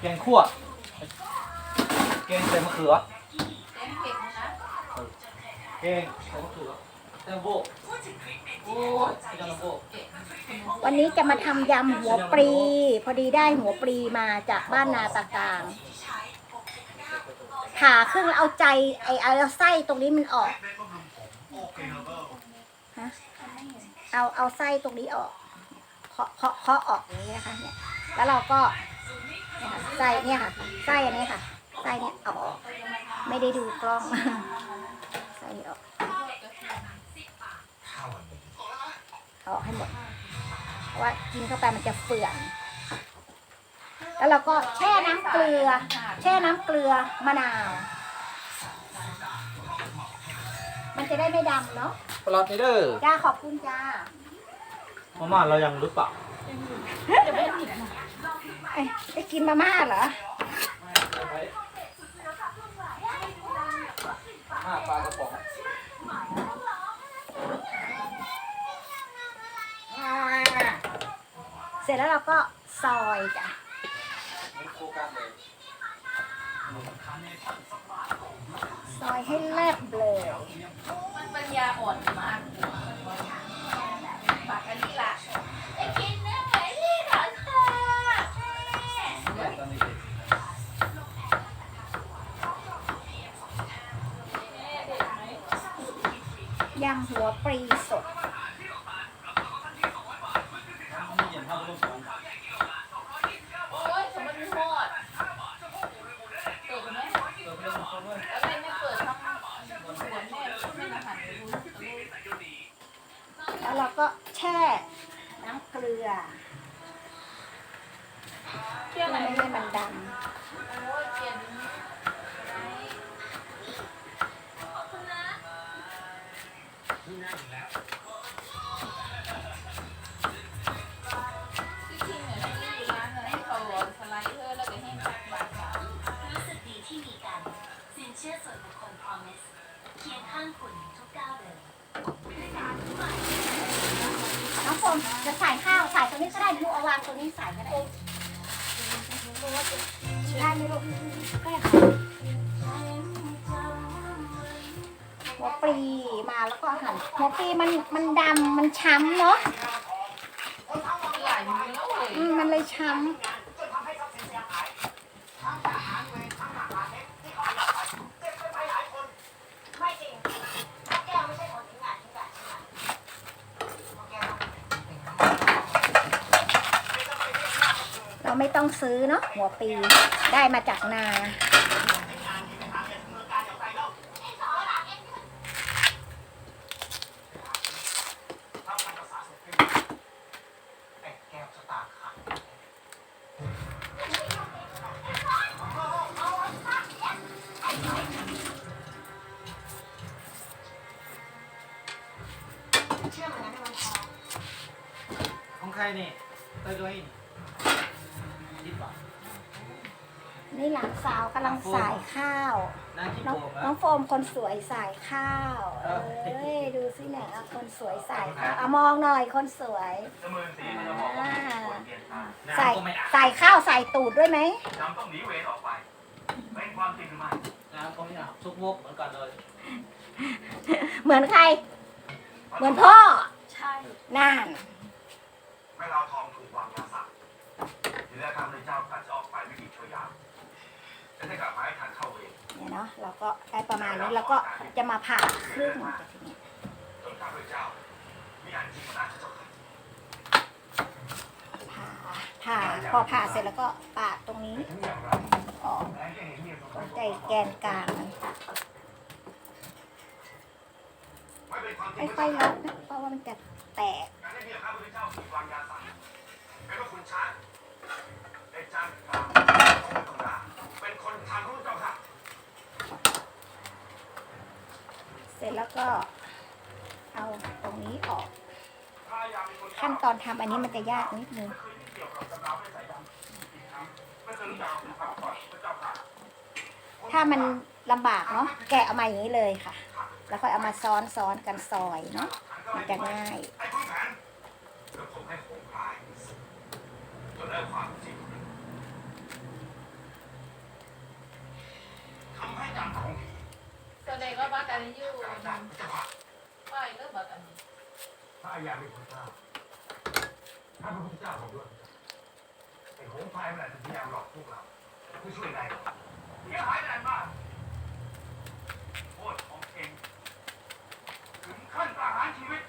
แกงคั่ว แกงใส่มะเขือแกงเผ็ดนะแกงใส่มะเขือแตงโบโอ้ยแตงโบวันนี้จะมาทำยำหัวปลี พอดีได้หัวปลีมาจากบ้านนาตากลางผ่าครึ่งแล้วเอาใจไอ้เอาไส้ตรงนี้มันออกฮะเอาเอาไส้ตรงนี้ออก เคาะเคาะเคาะออกอย่างนี้นะคะเนี่ยแล้วเราก็เนี่ยค่ะไส้เนี่ยค่ะไส้อันนี้ค่ะไส้เนี่ยเอาออกไม่ได้ดูกล้องไส้ออกเอาออกให้หมดเพราะว่ากินเข้าไปมันจะเฟื่อนแล้วเราก็แช่น้ำเกลือ แช่น้ำเกลือมะนาว มันจะได้ไม่ดำเนาะปลาเด้อจ้าขอบคุณจ้า มาม่าเรายังหรือเปล่าไอ้ไอ้กินมาม่าเหรอห้าปลากระป๋องเสร็จแล้วเราก็ซอยจ้ะไม่โฟกัสเลยซอยให้แลบเลย มันปัญญาอ่อนมาก ปากอันนี้ล่ะไอ้กินเนื้อไก่ที่ร้าค่ะตอนนี้เด็กยำหัวปลีสดไม่ย็นเท่าลูกสองโอ้ยมันทอดเปิดไหมเออเพื่อนเขาด้วยแล้วไม่ไม่เปิดทั้งสวนแม่ไม่อาหารเลยรู้ แล้วเราก็แช่น้ำเกลือเพื่อไหนไม่ให้มันดโอ้ยเปลี่ยนที่จริงเนี่ยที่อยู่ร้านน่ะให้เขาสไลด์เพื่อแล้วก็ให้ตักบาตรรู้สึกดีที่มีกันสินเชื่อส่วนบุคคล Promise เคียงข้างคุณทุกก้าวเดิน น้องฝนจะใส่ข้าวใส่ตรงนี้ก็ได้ดูเอาวางตรงนี้ใส่ก็ได้ได้ไหมลูกได้ค่ะหัวปลีมาแล้วก็หั่นหัวปลีมันมันดำมันช้ำเนาะอืมมันเลยช้ำเราไม่ ต้องซื้อเนาะหัวปีได้มาจากนาขาดเชื่อมนะมันพอของใครนี่เต้ยด้วย นี่หลานสาวกำลังสายข้าวนางคิดน้องโกงน้แล้อวงโฟมคนสวยสายข้าว เอเอ้อยดูสิเนี่ยเอาคนสวยสายข้าวเอามองหน่อยคนสวยอ่าใส่ใส่ข้าวใส่ตูดด้วยไหมจำต้องหนีเวรออกไปเป็นความจริงหรือไม่นางก็ไม่เอาทุกงบเหมือนกันเลย เหมือนใคร เหมือนพ่อ ใช่นั่นแม่เราทองถูกวางยาสักทีแรกข้าพเจ้ากะจะออกไปไม่กี่ชั่วยาม เนี่ยเนาะเราก็ได้ประมาณนี้แล้วก็จะมาผ่าครึ่งจนข้าพเจ้ามีอันที่มันอาจจะเจ้าค่ะผ่าผ่าพอผ่าเสร็จแล้วก็ปาดตรงนี้ออกใจแกนกลางไม่เป็นความจริไม่งค่อยรัดนะเพราะว่ามันจะ ก็เอาตรงนี้ออก ขั้นตอนทำอันนี้มันจะยากนิดนึงถ้ามันลำบากเนาะแกะเอามาอย่างนี้เลยค่ะ แล้วค่อยเอามาซ้อนซ้อนกันซอยเนาะมันจะง่าย ไอ้คุณแผนเดี๋ยวผมให้ผมพายจน นอความจริงคำให้การของผี แสดงว่าบักอันอยู่ได้พระเจ้าก็บักอันนี้พระอายาเป็นพระเจ้าถ้าพระพุทธเจ้าของด้วยไอ้หงไฟมันอาจจะพยายามหลอกพวกเราไม่ช่วยอะไรเสียหายแรงมากโทษของเองถึงขั้นประหารชีวิต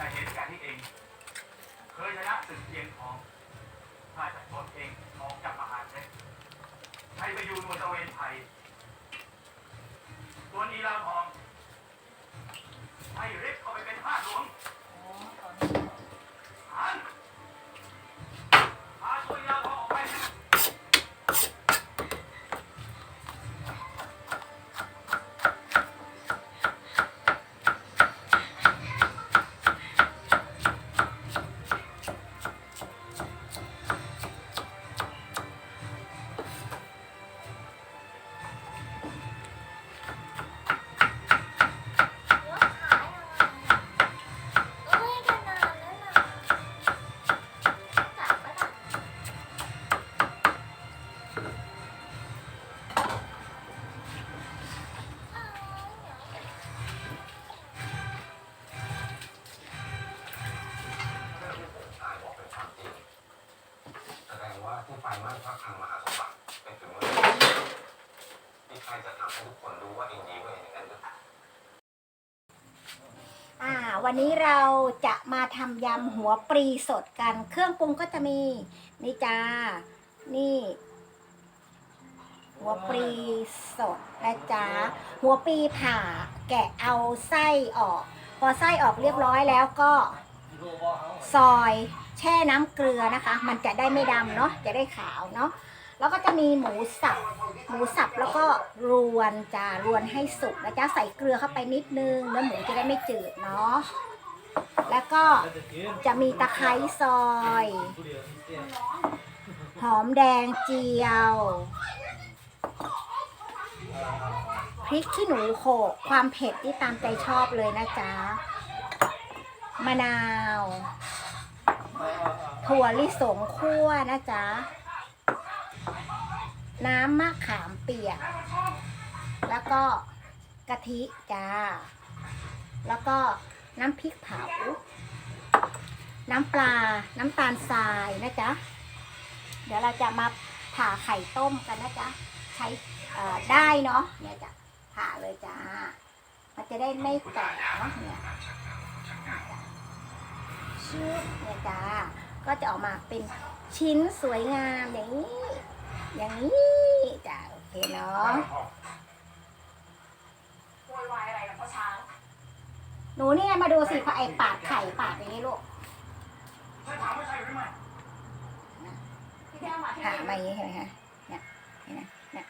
แต่เหตุการณ์นี้เอง เคยชนะศึกเพียงทองมาจากตนเองมองจากมหาเทพให้ไปอยู่หน่วยตะเวนไทยส่วนอีลาทองให้ริบเข้าไปเป็นทาสหลวง วันนี้เราจะมาทำยำหัวปลีสดกัน เครื่องปรุงก็จะมี นี่จ้า นี่ หัวปลีสดนะจ๊ะหัวปลีผ่าแกะเอาไส้ออก พอไส้ออกเรียบร้อยแล้วก็ ซอยแช่น้ำเกลือนะคะ มันจะได้ไม่ดำเนาะจะได้ขาวเนาะ แล้วก็จะมีหมูสับ หมูสับแล้วก็รวนจ้ารวนให้สุกนะจ๊ะใส่เกลือเข้าไปนิดนึงเนื้อหมูจะได้ไม่จืดเนาะแล้วก็จะมีตะไคร้ซอย หอมแดงเจียวพริกขี้หนูโขกความเผ็ดที่ตามใจชอบเลยนะจ๊ะมะนาว ถั่วลิสงคั่วนะจ๊ะ น้ำมะขามเปียก แล้วก็กะทิจ้า แล้วก็น้ำพริกเผา น้ำปลา น้ำตาลทรายนะจ๊ะ เดี๋ยวเราจะมาผ่าไข่ต้มกันนะจ๊ะ ใช้ได้เนาะ เนี่ยจ้ะ ผ่าเลยจ้า มันจะได้ไม่แตกเนาะเนี่ยชืบเนี่ยจ้า ก็จะออกมาเป็นชิ้นสวยงามอย่างนี้ อย่างนี้จ้ะโอเคเนาะโวยวายอะไรกับพ่อช้างหนูเนี่ยมาดูสิพอไอปาดไข่ปาดอย่างนี้ลูกฉันถามว่าใช่หรือไม่พี่แก้วมาที่หานี่มาอย่างนี้เห็นไหมคะเนี่ยเห็นไหมเนี่ย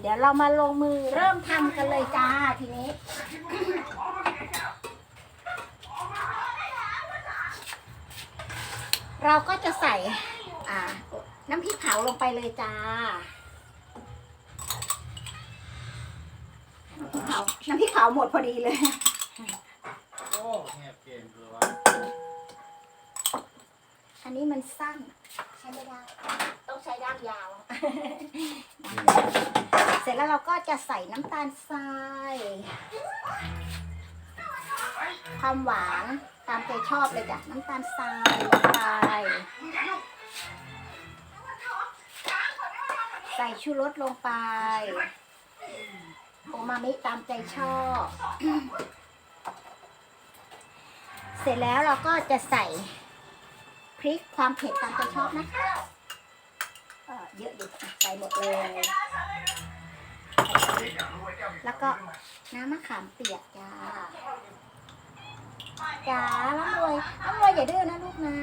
เดี๋ยวเรามาลงมือเริ่มทำกันเลยจ้าทีนี้ เราก็จะใส่น้ำพริกเผาลงไปเลยจ้าน้ำพริกเผาน้ำพริกเผาหมดพอดีเลยโอ้แงบเกมคือว่าอันนี้มันสั้นใช้ไม่ได้ต้องใช้ด้ามยาว สร็จแล้วเราก็จะใส่น้ำตาลทราย ความหวานตามใจชอบเลยจ้ะน้ำตาลทรายลงไปใส่ชูรสลงไปโอมามิตามใจชอบ เสร็จแล้วเราก็จะใส่พริกความเผ็ดตามใจชอบนะคะเยอะอยู่อะใส่หมดเลย แล้วก็น้ำมะขามเปียกจ้าจ้าล้ำรวยล้ำรวยอย่าดื้อนะลูกนะ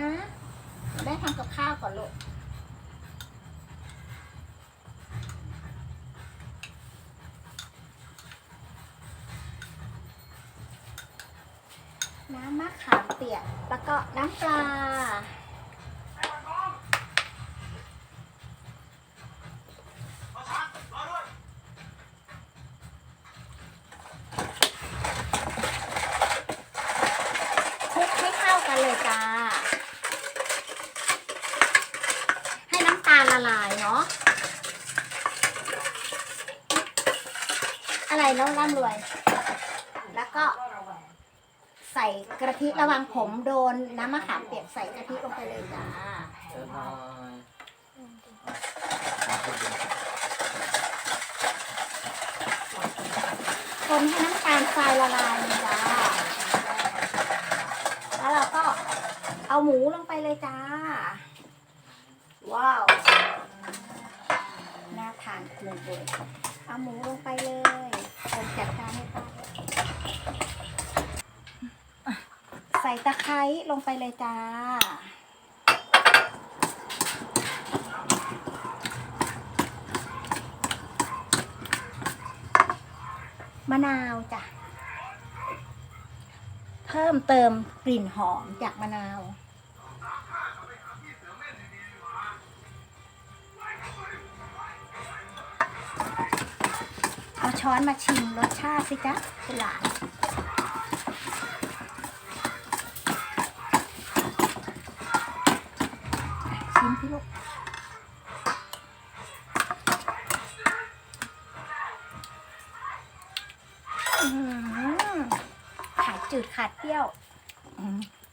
แม่ทำกับข้าวก่อนลูกน้ำมะขามเปียก แล้วก็น้ำปลา คลุกให้เข้ากันเลยจ้า ให้น้ำตาลละลายเนาะ อะไรแล้วร่ำรวย แล้วก็ใส่กะทิระวังผมโดนน้ำมะขามเปียกใส่กะทิลงไปเลยจ้าเออหน่อยคนให้น้ำตาลทรายละลายเลยจ้า แล้วเราก็เอาหมูลงไปเลยจ้า ว้าว น่าทานเกินเลยเอาหมูลงไปเลยผม จัดการให้ป้าใส่ตะไคร้ลงไปเลยจ้า มะนาวจ้ะ เพิ่มเติมกลิ่นหอมจากมะนาว ช้อนมาชิมรสชาติสิจ๊ะคุณหลานชิมพี่ลูกขาดจืดขาดเปรี้ยว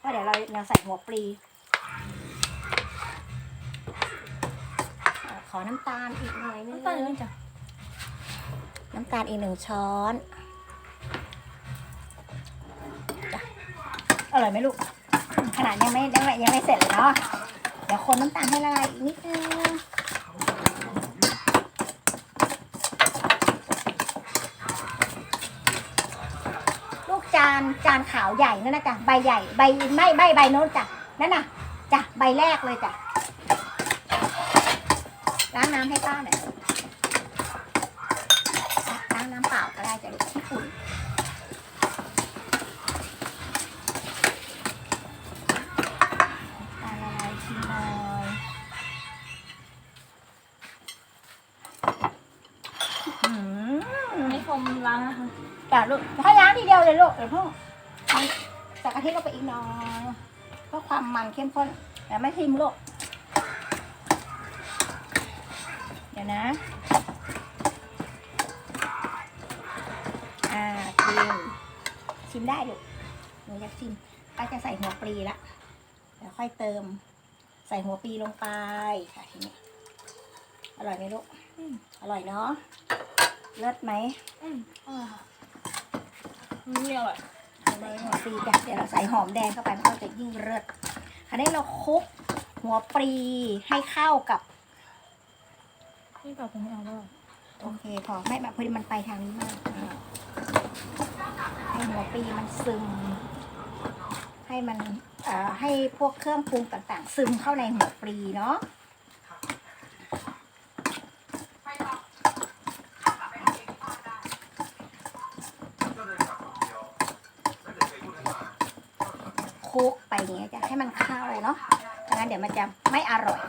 ก็เดี๋ยวเราเราใส่หัวปลี ขอน้ำตาลอีกหน่อยนึงน้ำตาลนี่จ้ะ น้ำตาลอีกหนึ่งช้อนอร่อยไหมลูก ขนาดยังไม่ยังไม่ยังไม่เสร็จเลยเนาะ เดี๋ยวคนน้ำตาลให้ละลายอีกนิดนึงลูกจานจานขาวใหญ่นั่นนะจ๊ะใบใหญ่ใบไม่ใบใบโน้นจ้ะนั่นน่ะจ้ะใบแรกเลยจ้ะล้างน้ำให้ป้าหน่อยล้าง น้ำเปล่าก็ได้จ้ะลูกที่อุ่นตาละลายชิมหน่อยอื้อหือให้ชมล้างนะคะจ้ะลูกให้ล้างทีเดียวเลยลูกเดี๋ยวเพิ่งใส่กะทิลงไปอีกหน่อยเพื่อความมันเข้มข้นแต่ไม่ทิมลูกเดี๋ยวนะ อ่าชิม ชิมได้ลูกหนูอยากชิมป้าจะใส่หัวปลีละเดี๋ยวค่อยเติม ใส่หัวปลีลงไปค่ะทีนี้อร่อยไหมลูกอืมอร่อยเนาะเลิศไหมอืมอร่อยค่ะอืมนี่อร่อยใส่หัวปลีจ้ะเดี๋ยวเราใส่หอมแดงเข้าไปมันก็จะยิ่งเลิศคราวนี้เราคลุกหัวปลีให้เข้ากับนี่แบบผมไม่เอาแล้วโอเคพอไม่แบบพอดีมันไปทางนี้มากอ่า ให้หัวปีมันซึม ให้มันให้พวกเครื่องปรุงต่างๆ ซึมเข้าในหัวปลีเนาะคุกไปอย่างเงี้ยจะให้มันเข้าเนาะงั้นเดี๋ยวมันจะไม่อร่อย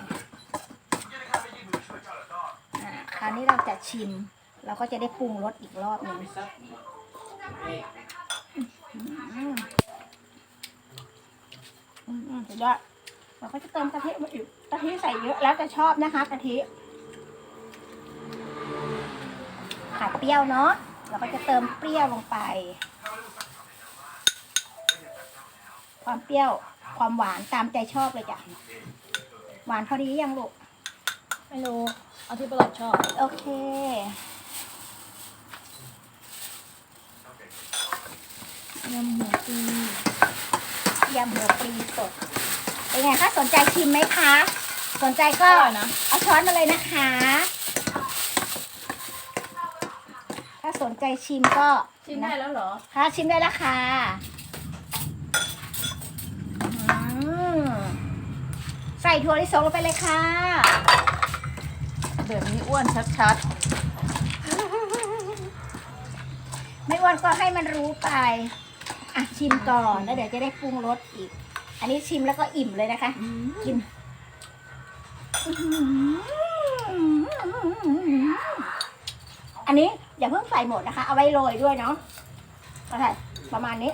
อคราวนี้เราจะชิม เราก็จะได้ปรุงรสอีกรอบหนึ่ง มีซักนี่ อืมอืมอืม สุดยอดเราก็จะเติมกะทิมาอีกกะทิใส่เยอะแล้วจะชอบนะคะกะทิขาดเปรี้ยวเนาะเราก็จะเติมเปรี้ยวลงไป ความเปรี้ยวความหวานตามใจชอบเลยจ้ะหวานพอดียังลูกไม่รู้เอาที่ประหลอดชอบ โอเคยำหัวปียำหัวปลีสด เป็นไงคะสนใจชิมไหมคะ สนใจก็อร่อยนะเอาช้อนมาเลยนะคะสนใจชิมก็ชิมได้แล้วเหรอค่ะชิมได้แล้วค่ะอืมใส่ถั่วลิสงลงไปเลยค่ะแบบนี้อ้วนชัดไม่อ้วนก็ให้มันรู้ไป อะชิมก่อนแล้วเดี๋ยวจะได้ปรุงรสอีก อันนี้ชิมแล้วก็อิ่มเลยนะคะ กินอื้อหืออันนี้อย่าเพิ่งใส่หมดนะคะ เอาไว้โรยด้วยเนาะก็ใส่ประมาณนี้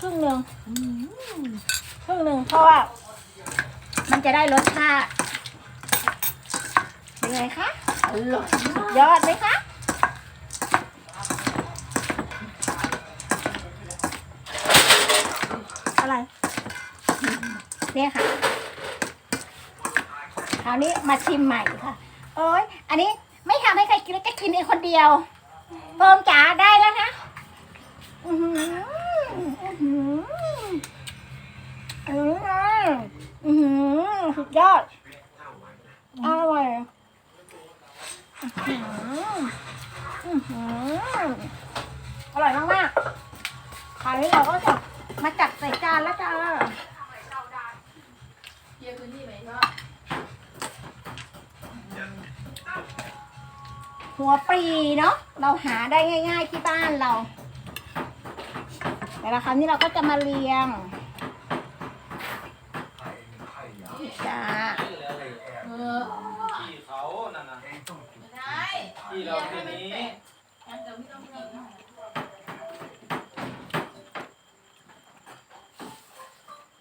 ครึ่งหนึ่งครึ่งหนึ่งเพราะว่า มันจะได้รสชาติเป็นไงคะๆอร่อยสุดยอดไหมคะอะไร เนี่ยค่ะ คราวนี้มาชิมใหม่ค่ะ โอ้ยอันนี้ไม่ทำให้ใครกินแล้วก็กินเองคนเดียวโฟมจ๋าได้แล้วนะอือหืออือหืออือหือสุดยอดอร่อยอือหืออือหืออร่อยมากๆคราวนี้เราก็จะมาจัดใส่จานแล้วจ้า ยี่ยมพื้นที่ไหมก็หัวปลีเนาะเราหาได้ง่าย ๆที่บ้านเรา แต่ละคำนี้เราก็จะมาเรียงจ้าชื่อแล้วเลยเออที่เขานั่นนะไม่ได้ที่เราทีนี้งั้นเดี๋ยวไม่ต้องกิน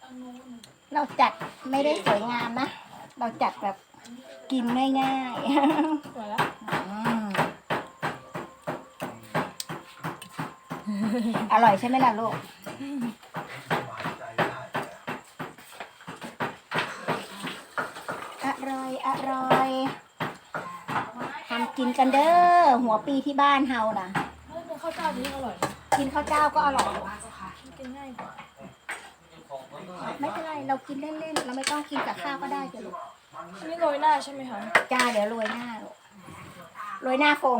อันนู้น เราจัดไม่ได้สวยงามนะ เราจัดแบบกินง่ายๆสวยแล้วอืมอร่อยใช่ไหมล่ะลูก อร่อย อร่อยทำกินกันเด้อ หัวปีที่บ้านเฮานะเฮ้ยข้าวเจ้านี้อร่อยนะกินข้าวเจ้าก็อร่อย กินง่ายกว่า ของคนต้อง ไม่เป็นไรเรากินเล่นๆเราไม่ต้องกินกับข้าวก็ได้จ้ะลูกอันนี้โรยหน้าใช่ไหมคะจ้าเดี๋ยวโรยหน้าลูกโรยหน้าโฟม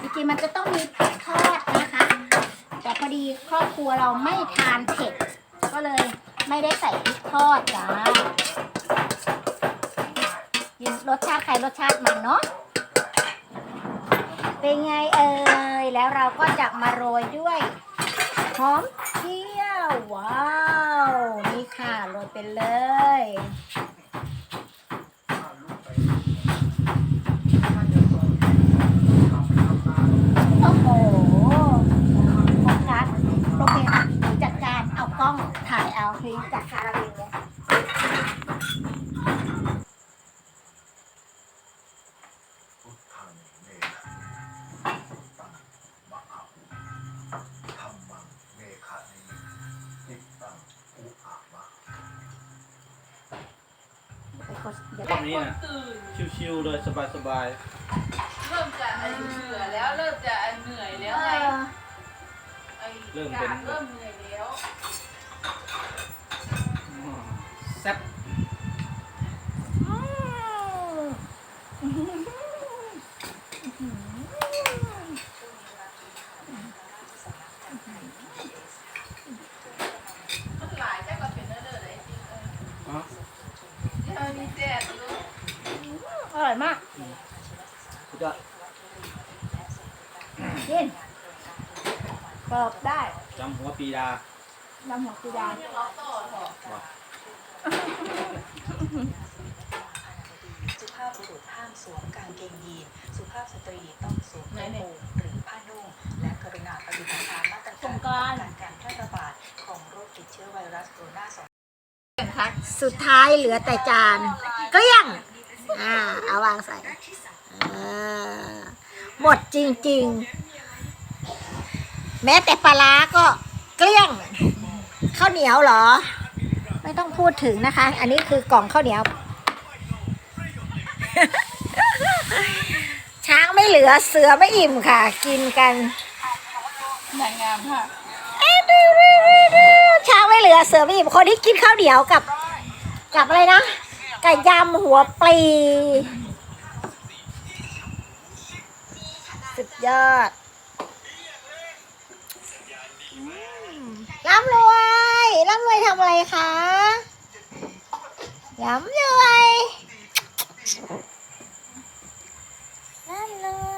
จริงๆมันจะต้องมีผักทอดนะคะ แต่พอดีครอบครัวเราไม่ทานเผ็ดก็เลยไม่ได้ใส่พริกทอดจ้ากินรสชาติใครรสชาติมันเนาะเป็นไงเอ่ย แล้วเราก็จะมาโรยด้วยหอมเจียวว้าวนี่ค่ะโรยไปเลยโอ้โหโฟกัสโอเคค่ะจัดการเอากล้องถ่ายเอาคือจัดการเอาเองเลย ดเดี๋ยวรอบนี้นะตื่น ชิวๆเลยสบายเริ่มจะเบื่อแล้วเริ่มจะเหนื่อยแล้วเอไงอไอ้กาดเริ่มเหนื่อยแล้ว ๆแซ่บ อืม มันหลายแค่ก็เป็นเด้อเลยจริงเออ อ๋อ เดี๋ยวนี้แซ่บลูก อร่อยมาก สุดยอด กินเปิบได้จำหัวปีดาลำหัวกูดายังร้องต่อเถอะสุภาพบุรุษห้ามสวมกางเกงยีน สุภาพสตรีต้องสวมกระโปรงหรือผ้านุ่ง และกรุณาปฏิบัติตามมาตรการป้องกันการแพร่ระบาดของโรคติดเชื้อไวรัสโคโรนา2สุดท้ายเหลือแต่จานเกลี้ยงอ่าเอาวางใส่อ่าหมดจริง ๆ แม้แต่ปลาร้าก็เกลี้ยงข้าวเหนียวเหรอ ไม่ต้องพูดถึงนะคะ อันนี้คือกล่องข้าวเหนียว ช้างไม่เหลือเสือไม่อิ่มค่ะ กินกันนางงามค่ะช้างไม่เหลือเสือไม่อิ่มคนที่กินข้าวเหนียวกับ กับอะไรนะไก่ยำหัวปลีสุดยอด ร่ำรวยร่ำรวยทำอะไรคะร่ำรวยร่ำรวย